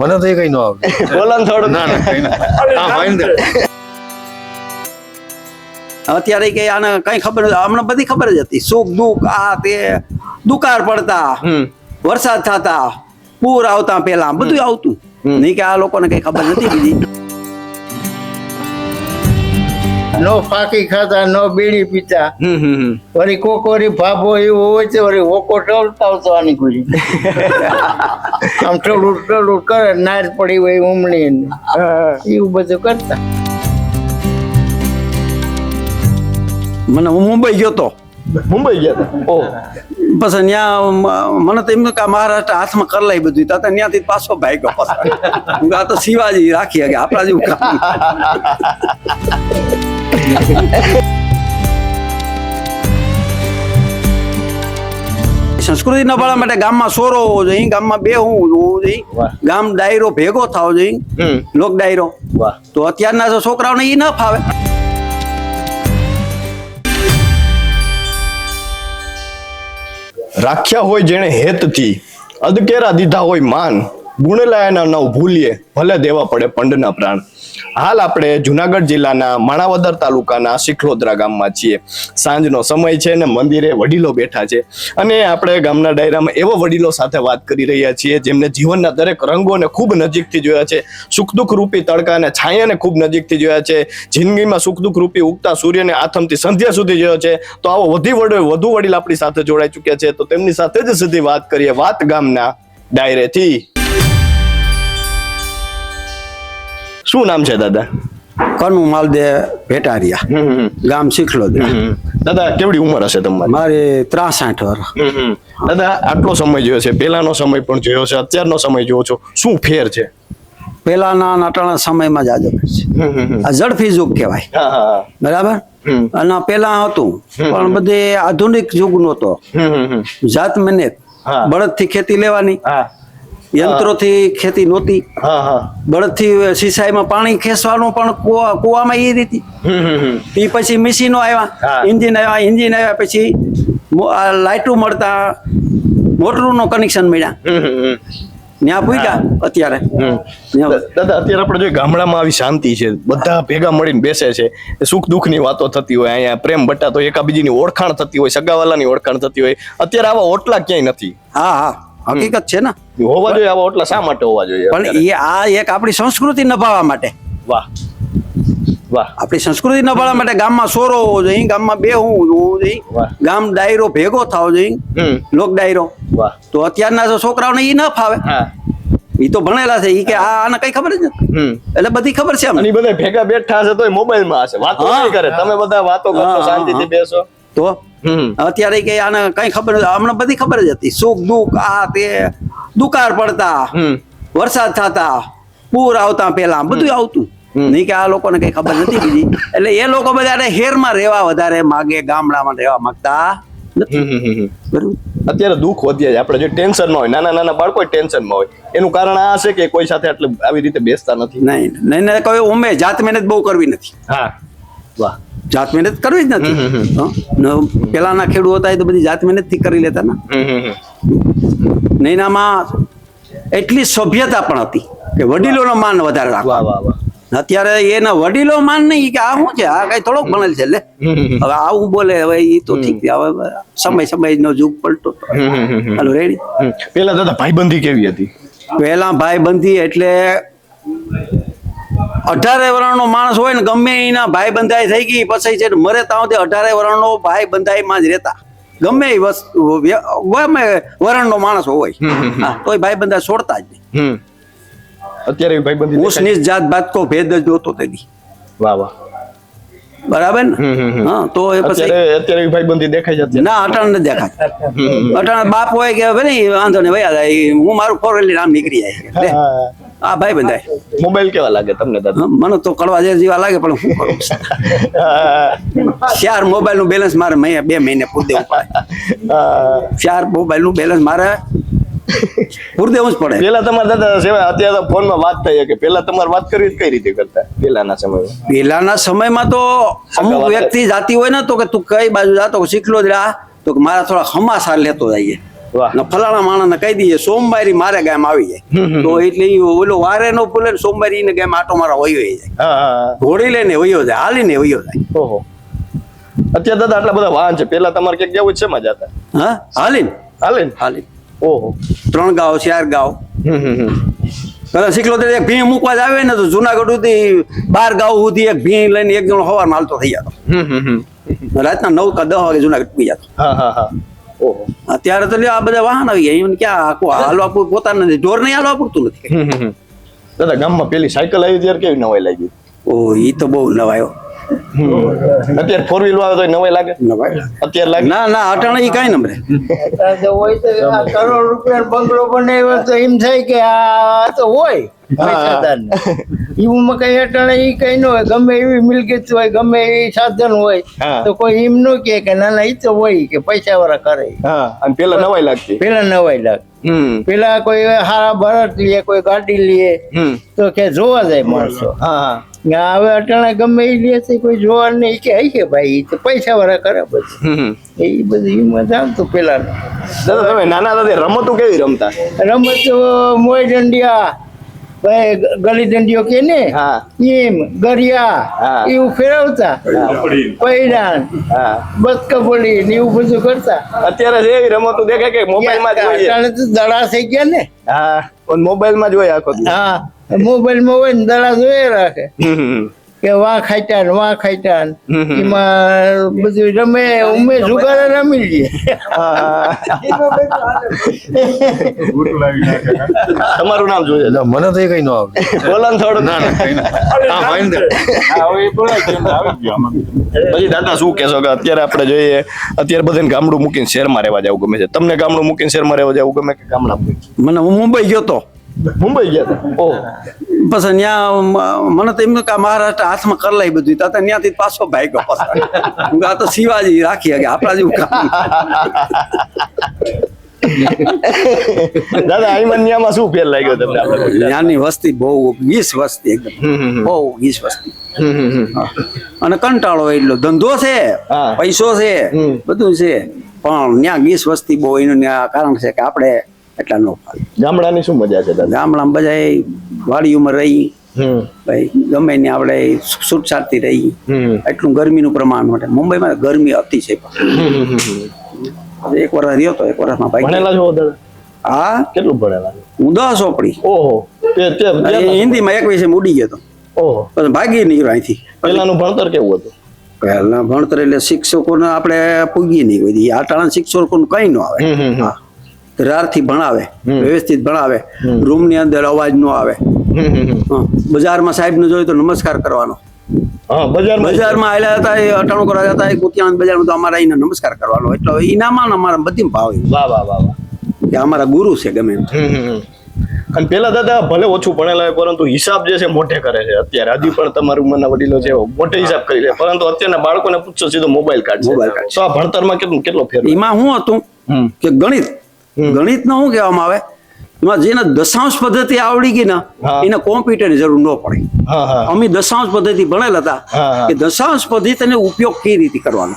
મને તો એ કઈ ન આવડે. બોલો ને થોડું ના ના કઈ ના. અત્યારે કે આને કઈ ખબર નથી. હમણાં બધી ખબર જ હતી. સુખ દુઃખ આ તે. દુકાળ પડતા. વરસાદ થતા. પૂર આવતા પેલા બધું આવતું. નહીં કે આ લોકોને કઈ ખબર નથી બીજી. નો ફાકી ખાતા નો બીડી પીતા વળી કોકોરી ભાભો એવું હોય છે વળી ઓકો ટોલતા આવતો આની ગુરી આમ ટોલું ટોલું કરે નાર પડી હોય ઉમણી એવું બધું કરતા. મને હું મુંબઈ ગયો તો. મુંબઈ ગયા હતા ઓહ પછી ત્યાં મને તો એમ કે મહારાષ્ટ્ર હાથમાં કરી લઈ બધું. તો ત્યાંથી પાછો ભાઈ પાછો. આ તો શિવાજી રાખી કે આપણા જેવું કામ સંસ્કૃતિ ન પાડવા માટે ગામમાં સોરો હોવો જોઈએ ગામમાં બે હોવું જોઈએ. ગામ ડાયરો ભેગો થવો જોઈએ લોક ડાયરો. તો અત્યારના છોકરાઓને એ ના ફાવે. રાખ્યા હોય જેણે હેતથી અદકેરા દીધા હોય માન ગુણલાયના નવ ભૂલીએ ભલે દેવા પડે પંડના પ્રાણ. હાલ આપણે જુનાગઢ જિલ્લાના માણાવદર તાલુકાના શીખલોદરા ગામમાં છીએ. સાંજનો સમય છે અને મંદિરે વડીલો બેઠા છે. અને આપણે ગામના ડાયરામાં એવા વડીલો સાથે વાત કરી રહ્યા છીએ, જેમને જીવનના દરેક રંગોને ખૂબ નજીકથી જોયા છે. સુખ દુઃખ રૂપી તડકાને છાયાને ખૂબ નજીકથી જોયા છે. જિંદગીમાં સુખ દુઃખ રૂપી ઉગતા સૂર્યને આથમથી સંધ્યા સુધી જોયો છે. તો આવો વધી વડે વધુ વડીલ આપણી સાથે જોડાઈ ચૂક્યા છે. તો તેમની સાથે જ સીધી વાત કરીએ વાત ગામના ડાયરેથી. શું નામ છે દાદા? કનુ માલદે ભેટારિયા. ગામ શીખલો દાદા કેવડી ઉંમર હશે તમારી? મારી ત્રાસઠ વર્ષ દાદા આટલો સમય જોયો છે. પેલાનો સમય પણ જોયો છે. અત્યારનો સમય જોયો છો. શું ફેર છે? પેલાના નાટાણા સમયમાં જ આજે છે. આ ઝડપી યુગ કહેવાય. બરાબર? અને પેલા હતું. પણ બધે આધુનિક યુગ નહોતો. જાત બળદ બળદથી ખેતી લેવાની. યંત્રોથી ખેતી નહોતી. બળદથી સિંચાઈમાં પાણી ખેંચવાનું પણ કુવા કુવામાં એ રીતે. એ પછી મશીનો. આવ્યા. ઇન્જિન આવ્યા ઇન્જિન આવ્યા પછી લાઇટો મળતા મોટરનું કનેક્શન મળ્યા. ત્યાં પૂગ્યા અત્યારે. ત્યાં દાદા અત્યારે આપણે જોઈએ ગામડામાં આવી શાંતિ છે. બધા ભેગા મળીને બેસે છે. સુખ દુઃખની વાતો થતી હોય અહીંયા પ્રેમ બટા તો એકાબીજીની ઓળખાણ થતી હોય સગાવાલાની ઓળખાણ થતી હોય. અત્યારે આવા ઓટલા ક્યાંય નથી. હા હા. હકીકત છે ને? હોવા જોઈએ આવા ઓટલા શા માટે હોવા જોઈએ પણ એ આ એક આપણી સંસ્કૃતિ નભાવવા માટે. વાહ. વાહ. આપણી સંસ્કૃતિ નભાવવા માટે ગામમાં સોરો હોવો જોઈએ ગામમાં બે હોવું જોઈએ. ગામ ડાયરો ભેગો થવો જોઈએ લોક ડાયરો. વાહ. તો અત્યારના છોકરાઓને એ ન ફાવે. એ તો ભણેલા છે એ કે આ આને કઈ ખબર જ નથી. એટલે બધી ખબર છે અમને. બધા ભેગા બેઠા હશે તો મોબાઈલમાં હશે. વાતો કરે. તમે બધા વાતો હા, કરશો શાંતિથી બેસો. તો અત્યારે કે આને કઈ ખબર નથી. હમણાં બધી ખબર જ હતી. સુખ દુઃખ આ તે દુકાળ પડતા વરસાદ થતા પૂર આવતા પેલા બધું આવતું. નહીં કે આ લોકોને કઈ ખબર નથી બીજી. એટલે એ લોકો બધા હેરમાં રહેવા વધારે માગે ગામડામાં રહેવા માંગતા અત્યારે દુઃખ વધ્યા છે આપણે જે ટેન્શનમાં હોય નાના નાના બાળકો ટેન્શનમાં હોય. એનું કારણ આ છે કે કોઈ સાથે આટલે આવી રીતે બેસતા નથી. નહીં નહીં કોઈ ઉમે જાત મહેનત બહુ કરવી નથી. હા. વાહ. જાત મહેનત કરવી જ નથી. પેલાના ખેડૂત હતા એ તો બધી જાત મહેનતથી કરી લેતા ને. નૈનામાં એટલી સભ્યતા પણ હતી કે વડીલોનો માન વધારે રાખવા. અત્યારે એના વડીલો માન નહીં કે આ શું છે? આ કઈ થોડોક ભણેલ છે લે. હવે આવું બોલે હવે એ તો ઠીક છે હવે સમય સમય નો જુગ પલટો. હાલો રેડી. પેલા દાદા ભાઈબંધી કેવી હતી? પહેલા ભાઈ બંધી એટલે અઢારે વરણનો માણસ હોય ને ગમે એના ભાઈ બંધાઈ થઈ ગઈ પછી છે ને મરે ત્યાં સુધી અઢારે વરણનો ભાઈ બંધાઈમાં જ રહેતા. ગમે એ વસ્તુ ગમે વર્ણનો માણસ હોય. તો ભાઈ બંધાઈ છોડતા જ નહીં. અત્યારે ભાઈબંધી ઊંચ જાત ભાત કો ભેદ જ નહોતો તેની વાહ વાહ. બરાબર ને. હા તો એ પછી અત્યારે ભાઈબંધી દેખાય જતી ના અટાણ નથી દેખાય અટાણ બાપ હોય કે ભાઈ વાંધો નહીં વયા હું મારું ફોર વ્હીલર આમ નીકળી જાય. આ ભાઈ બંધાય. મોબાઈલ કેવા લાગે તમને દાદા? મને તો કડવા જેવા લાગે પણ શું કરું ચાર મોબાઈલનું બેલેન્સ મારે મહિને બે મહિને પૂરી દેવું પડે. ચાર મોબાઈલનું બેલેન્સ મારે પૂર દેવું જ પડે. પેલા તમારા દાદા સેવા અત્યારે ફોનમાં વાત થઈ કે પેલા તમારે વાત કરવી કઈ રીતે કરતા પેલાના સમયમાં પેલાના સમયમાં તો અમુક વ્યક્તિ જાતી હોય ને તો કે તું કઈ બાજુ જાતો શીખલો જ રહ્યા તો કે મારા થોડા હમાસાર લેતો જઈએ. ને ફલાણા માણસને કહી દઈએ સોમવારી મારે ગામ આવી જાય. તો એટલે ઓલો વારે નો ભૂલે સોમવારી ને ગામ આટો મારા વયો જાય. ઘોડી લઈને વયો જાય હાલીને વયો જાય. ઓહો. અત્યારે દાદા આટલા બધા વાહન છે પેલા તમારે ક્યાંક જવું છે મજા હતા હા? હાલીને? હાલે ને હાલી ઓહો. ત્રણ ગાવ ચાર ગાવ. હમ હમ હમ. કદાચ સિકલોતેર એક ભીણ મૂકવા જ આવે ને તો જુનાગઢ સુધી બાર ગાવ સુધી એક ભીણ લઈને એક જણો હવાર માલતો થઈ જતો. હમ હમ હમ. રાતના નવ કા દસ વાગે જુનાગઢ પૂઈ જતો. હા હા હા. અત્યારે તો આ બધા વાહન આવી ગયા. એમને ક્યાં આખું હાલવા પોતાને નથી. ઢોર નહીં હાલવા પૂરતું નથી. દાદા ગામમાં પેલી સાયકલ આવી ત્યારે કેવી નવાઈ લાગી? ઓ એ તો બહુ નવાયો. અત્યારે ફોર વ્હીલ આવે તો નવાય લાગે? નવાયો અત્યારે લાગે? ના ના અટાણે ઈ કાંઈ નંબરે હોય તો કરોડ રૂપિયા બંગલો બનાવ્યો તો એમ થાય કે આ તો હોય એવું કઈ અટાણે ઈ કઈ ન હોય. ગમે એવી મિલકત હોય ગમે એવી સાધન હોય તો કોઈ એમ ન કે કે ના ના ઈ તો હોય કે પૈસા વાળા કરે. હા અને પેલા નવાઈ લાગતી. પેલા નવાય લાગે. પેલા કોઈ હારા ભરત લે કોઈ ગાડી લે હમ. તો કે જોવા જાય માણસો. હા. હવે અટાણે ગમે એ લે છે કોઈ જોવા નહીં કે કે ભાઈ તો પૈસા વાળા કરે બધું. એ બધું એમાં જાણતું પેલા દાદા તમે નાના દાદા રમતો કેવી રમતા? રમત મોય દંડિયા ભાઈ ગલી દંડિયો કે ને? હા. એમ ગરિયા એવું ફેરવતા. પૈડાન હા. બતકબડી ને એવું બધું કરતા. અત્યારે જે એવી રમતો દેખાય કે મોબાઈલમાં જ દડા થઈ ગયા ને. હા. મોબાઈલમાં જોઈએ આખો હા. મોબાઈલ મોબાઈલ હોય ને દડા જોયે રાખે. કે વાં ખાઈટા ને વાં ખાઈટા ને. એમાં બધું રમે ઉમે જુગારે રમી લઈએ તમારું નામ જોઈએ મને તો એ કઈ ન આવડે. બોલો થોડું ના ના કઈ ના. પછી દાદા શું કહેશો કે અત્યારે આપણે જોઈએ અત્યારે બધાને ગામડું મૂકીને શહેરમાં રહેવા જવું ગમે છે. તમને ગામડું મૂકીને શહેરમાં રહેવા જવું ગમે કે ગામડા મને હું મુંબઈ ગયો તો. મુંબઈ ગયા હતા? ઓહ. પછી ત્યાં મને તો એમ કે મહારાષ્ટ્ર હાથમાં કરલાઈ બધું. તા ત્યાંથી પાછો ભાગ્યો પાછો. હું આ તો શિવાજી રાખી કે આપણા જેવું કામ દાદા આઈમન્યામાં શું ફેર લાગ્યો તમને ત્યાંની વસ્તી બહુ ગીસ વસ્તી એકદમ. બહુ ગીસ વસ્તી. અને કંટાળો એટલો. ધંધો છે પૈસો છે બધું છે. પણ ત્યાં ગીસ વસ્તી બહુ એનું ત્યાં કારણ છે કે આપણે એટલા નો ફાવે. ગામડાની શું મજા છે ગામડામાં બધા વાડી ઉંમર રહી. ભાઈ ગમે ને આપણે છૂટછાટથી રહી. એટલું ગરમીનું પ્રમાણ માટે. મુંબઈમાં ગરમી અતિ છે. એક વર્ષ રહ્યો તો એક વર્ષમાં ભાઈ. ભણેલા છો હા? કેટલું ભણેલા? હું દસ ચોપડી ઓહો. હિન્દીમાં એક વિષય ઉડી ગયો તો. ઓહો. પછી ભાગી નીકળ્યો અહીંથી. પહેલાનું ભણતર કેવું હતું? પહેલા ભણતર એટલે શિક્ષકોને આપણે પૂગી નહીં. દી. આ ટાણા શિક્ષકોનું કઈ ન આવે. હા. રારથી ભણાવે વ્યવસ્થિત ભણાવે. રૂમની અંદર અવાજ ન આવે. બજારમાં સાહેબને જોયું તો નમસ્કાર કરવાનો. બજારમાં. આવેલા હતા એ અટાણું કરવા હતા એ કુતિયાણા બજારમાં તો અમારા એને નમસ્કાર કરવાનો. એટલે ઇનામાં અમારા બધી ભાવે. કે અમારા ગુરુ છે ગમે. અને પેલા દાદા ભલે ઓછું ભણેલા હોય પરંતુ હિસાબ જે છે મોટે કરે છે અત્યારે. હજી પણ તમારું ઉંમરના વડીલો છે મોટે હિસાબ કરી લે. પરંતુ અત્યારના બાળકોને પૂછશો સીધો મોબાઈલ કાર્ડ મોબાઈલ કાર્ડ તો આ ભણતરમાં કેટલું કેટલો ફેર એમાં શું હતું કે ગણિત ગણિતનું શું કહેવામાં આવે? એમાં જેને દશાંશ પદ્ધતિ આવડી ગઈ ને. એને કોમ્પ્યુટરની જરૂર ન પડે. હા હા. અમે દશાંશ પદ્ધતિ ભણેલા હતા. કે દશાંશ પદ્ધતિનો ઉપયોગ કઈ રીતે કરવાનો?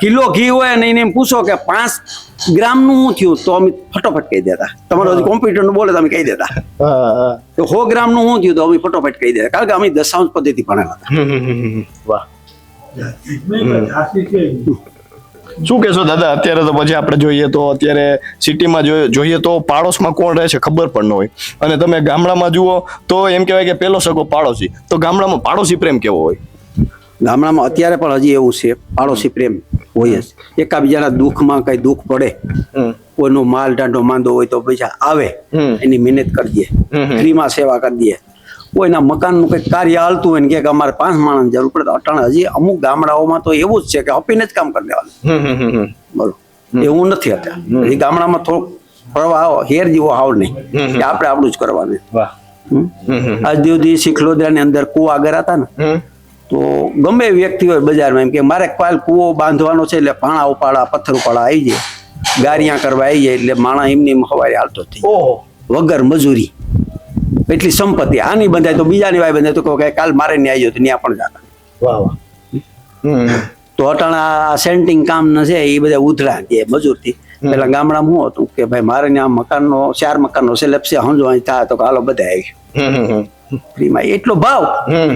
કિલો ઘી હોય ને એને એમ પૂછો કે પાંચ ગ્રામનું શું થયું? તો અમે ફટોફટ કહી દેતા. તમારો હજી કોમ્પ્યુટરનું બોલે તો અમે કહી દેતા. તો સો ગ્રામનું શું થયું તો અમે ફટોફટ કહી દેતા. કારણ કે અમે દશાંશ પદ્ધતિ ભણેલા હતા. વાહ. શું કહેશો દાદા? અત્યારે તો પછી આપણે જોઈએ તો અત્યારે સિટીમાં જોઈએ તો પાડોશમાં કોણ રહે છે ખબર પણ ન હોય. અને તમે ગામડામાં જુઓ તો એમ કહેવાય કે પેલો સગો પાડોશી. તો ગામડામાં પાડોશી પ્રેમ કેવો હોય? ગામડામાં અત્યારે પણ હજી એવું છે પાડોશી પ્રેમ હોય જ. એકાબીજાના દુઃખમાં કઈ દુઃખ પડે કોઈનો માલ ઢાંઢો માંદો હોય તો પૈસા આવે. એની મહેનત કરી દે. ફ્રીમાં સેવા કરી દે. કોઈના મકાનનું કંઈક કાર્ય હાલતું હોય ને કે અમારે પાંચ માણસ જરૂર પડે અટાણે હજી અમુક ગામડાઓમાં તો એવું જ છે કે આપીને જ કામ કરી દેવાનું. બોલો એવું નથી અત્યારે. હજી ગામડામાં થોડોક પ્રવાહ હેર જેવો હાવ નહીં. કે આપણે આપણું જ કરવાનું. આજ દિવસથી શીખલોદરાની અંદર કુવા આગળ હતા ને તો ગમે વ્યક્તિ હોય બજારમાં એમ કે મારે કાલ કૂવો બાંધવાનો છે એટલે પાણા ઉપાડા પથ્થર ઉપાડા આવી જાય. ગારિયા કરવા આવી જાય એટલે માણા એમની એમ હવારે હાલતો થઈ. વગર મજૂરી. એટલી સંપત્તિ. આની બંધાય તો બીજાની વાય બંધાય. તો કે કાલ મારે ન્યાય આવી તો ત્યાં પણ જાતા. વાહ વાહ. તો અટાણા સેન્ટિંગ કામ ન છે એ બધા ઉધડા કે મજૂરથી. પેલા ગામડામાં હું હતું કે ભાઈ મારે ત્યાં મકાનનો ચાર મકાનનો સેલેપ છે હંજો અહીં થાય તો હાલો બધા આવી ફ્રીમાં એટલો ભાવ. હમ.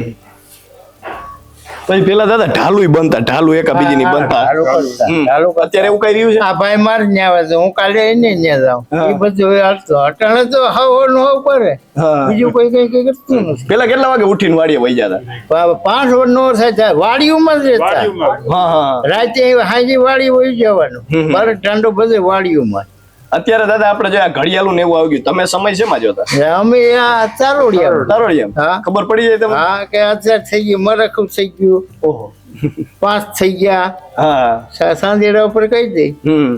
પછી પેલા દાદા ઢાલુય બનતા ઢાલુ એકા બનતા. ઢાલુ કરતા, હમ. ઢાલુ કરતા. અત્યારે એવું કઈ રહ્યું છે? આ ભાઈ માર ન્યા આવે હું કાલે એને ન્યા જાઉં. એ બધું હાલતો અટાણે તો હવ નો હવ કરે. બીજું કોઈ કઈ કઈ કરતું નથી. પેલા કેટલા વાગે ઉઠીને વાડીએ વહી જતા? પાંચ વર્ષ નો થાય વાડીઓમાં જ રહેતા. રાતે હાજી વાડી વહી જવાનું. મારે ઠંડો બધે વાડીઓમાં. અત્યારે દાદા આપણે જો આ ઘડિયાળું ને એવું આવી ગયું તમે સમય શેમાં જોતા? અમે આ ચારોડિયા હા. ખબર પડી જાય તમને? હા કે અત્યારે થઈ ગયું મરખું થઈ ગયું. ઓહો. પાંચ થઈ ગયા. હા. સાંજેડા ઉપર કહી દે. હમ.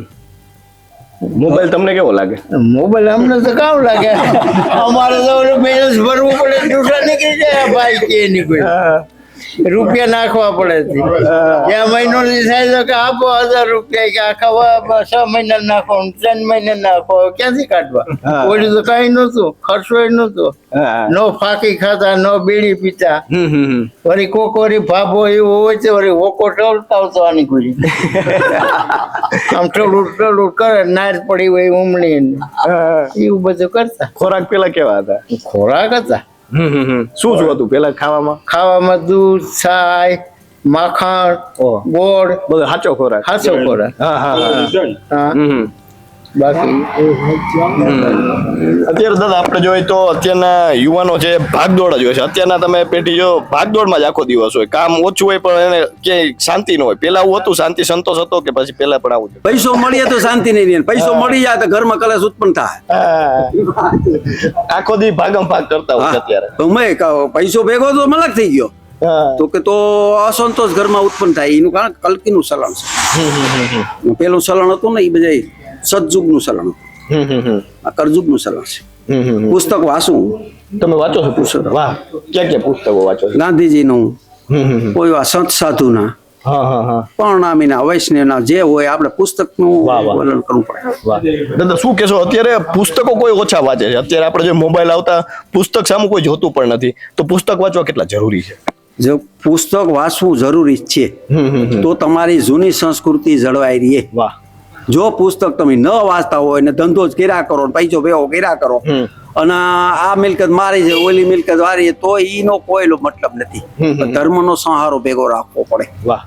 મોબાઈલ તમને કેવો લાગે? મોબાઈલ અમને તો કામ લાગે. અમારે તો બેલેન્સ ભરવું પડે નીકળી જાય ભાઈ કે નીકળી રૂપિયા નાખવા પડે છે. જ્યાં મહિનો ની થાય તો કે આપો હજાર રૂપિયા કે આખા છ મહિના નાખો ત્રણ મહિના નાખો ક્યાંથી કાઢવા? ઓલું તો કઈ નતું ખર્ચો નતો નો ફાકી ખાતા નો બીડી પીતા. વળી કોક વળી ભાભો એવો હોય છે વળી વોકો ટોલતા આવતો આની ગુરી આમ ટળું ટળું કરે નાર પડી હોય ઉમણી એવું બધું કરતા. ખોરાક પેલા કેવા હતા? ખોરાક હતા. શું શું હતું પેલા ખાવામાં? ખાવામાં દૂધ છાય માખણ. ગોળ. બધો સાચો ખોરાક. સાચો ખોરાક. હા હા હા. અત્યારે દાદા આપણે જોઈએ તો અત્યારના યુવાનો છે ભાગદોડ જ હોય છે. અત્યારના તમે પેઢી જો ભાગદોડમાં જ આખો દિવસ હોય. કામ ઓછું હોય પણ એને ક્યાંય શાંતિ ન હોય. પેલા આવું હતું શાંતિ સંતોષ હતો કે પછી પેલા પણ આવું પૈસો મળીએ તો શાંતિ નહીં પૈસો મળી જાય તો ઘરમાં કલેશ ઉત્પન્ન થાય. આખો દી ભાગમ ભાગ કરતા હોય અત્યારે. તો મેં કહો, પૈસો ભેગો તો મલક થઈ ગયો. તો કે તો અસંતોષ ઘરમાં ઉત્પન્ન થાય. એનું કારણ કલકીનું સલણ છે. પેલું સલણ હતું ને એ બધા સતયુગનું ચલણ આ કરજુગનું ચલણ છે. પુસ્તક વાંચું તમે વાંચો છો પુસ્તક? વાહ. ક્યાં ક્યાં પુસ્તકો વાંચો છો? ગાંધીજીનું. કોઈ વા સંત સાધુના. પરણામીના વૈષ્ણવના જે હોય આપણે પુસ્તકનું. વર્ણન કરવું પડે. દાદા શું કહેશો? અત્યારે પુસ્તકો કોઈ ઓછા વાંચે છે. અત્યારે આપણે જે મોબાઈલ આવતા પુસ્તક સામે કોઈ જોતું પણ નથી. તો પુસ્તક વાંચવા કેટલા જરૂરી છે? જો પુસ્તક વાંચવું જરૂરી છે. તો તમારી જૂની સંસ્કૃતિ જળવાઈ રહે. વાહ. જો પુસ્તક તમે ન વાંચતા હોય ને ધંધો જ કર્યા કરો પૈસો ભેગો કર્યા કરો અને આ મિલકત મારી છે ઓલી મિલકત વારી તો એનો કોઈ મતલબ નથી. ધર્મનો સહારો ભેગો રાખવો પડે. વાહ.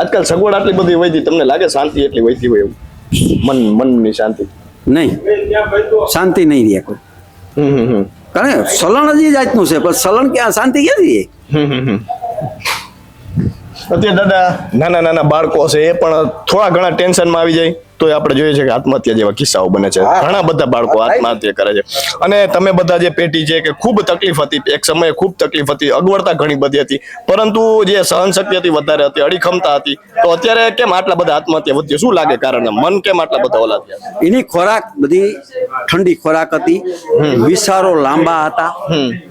આજકાલ સગવડ આટલી બધી વધી તમને લાગે શાંતિ એટલી વધી હોય એવું? મન મનની શાંતિ. નહીં. શાંતિ નહીં રહે કોઈ. કારણ સલણ જ જાતનું છે પણ સલણ ક્યાં શાંતિ ક્યાંથી. અત્યારે દાદા નાના નાના બાળકો છે એ પણ થોડા ઘણા ટેન્શનમાં આવી જાય. તો આપણે જોઈએ છે કે આત્મહત્યા જેવા કિસ્સાઓ બને છે. ઘણા બધા બાળકો આત્મહત્યા કરે છે. અને તમે બધા જે પેટી છે કે ખૂબ તકલીફ હતી એક સમયે ખૂબ તકલીફ હતી અગવડતા ઘણી બધી હતી. પરંતુ જે સહન શક્તિ હતી વધારે હતી અડીખમતા હતી તો અત્યારે કેમ આટલા બધા આત્મહત્યા વધી શું લાગે કારણ? મન કેમ આટલા બધા ઓલા થયા? એની ખોરાક બધી ઠંડી ખોરાક હતી. વિચારો લાંબા હતા.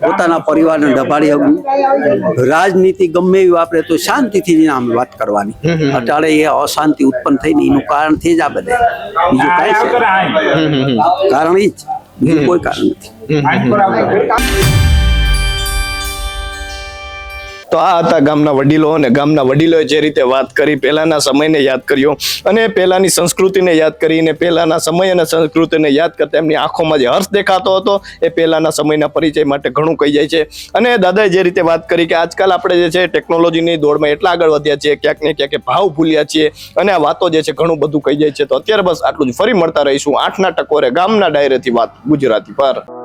પોતાના પરિવારને ડભાડી આવ્યું રાજનીતિ ગમે એવી વાપરે તો શાંતિથી આમ વાત કરવાની. અટાળે એ અશાંતિ ઉત્પન્ન થઈને એનું કારણથી જ આ બધે. બીજું કારણ એ જ. બીજું કોઈ કારણ નથી. તો આ હતા ગામના વડીલો અને ગામના વડીલોએ જે રીતે વાત કરી, પહેલાના સમયને યાદ કર્યો અને પહેલાની સંસ્કૃતિને યાદ કરીને, પહેલાના સમય અને સંસ્કૃતિને યાદ કરતા એમની આંખોમાં જે હર્ષ દેખાતો હતો, એ પહેલાના સમયના પરિચય માટે ઘણું કહી જાય છે. અને દાદાએ જે રીતે વાત કરી કે આજકાલ આપણે જે છે ટેકનોલોજીની દોડમાં એટલા આગળ વધ્યા છીએ, ક્યાંક ને ક્યાંક ભાવ ભૂલ્યા છીએ અને આ વાતો જે છે ઘણું બધું કહી જાય છે. તો અત્યારે બસ આટલું જ. ફરી મળતા રહીશું આઠના ટકોરે ગામના ડાયરેથી વાત ગુજરાતી પર.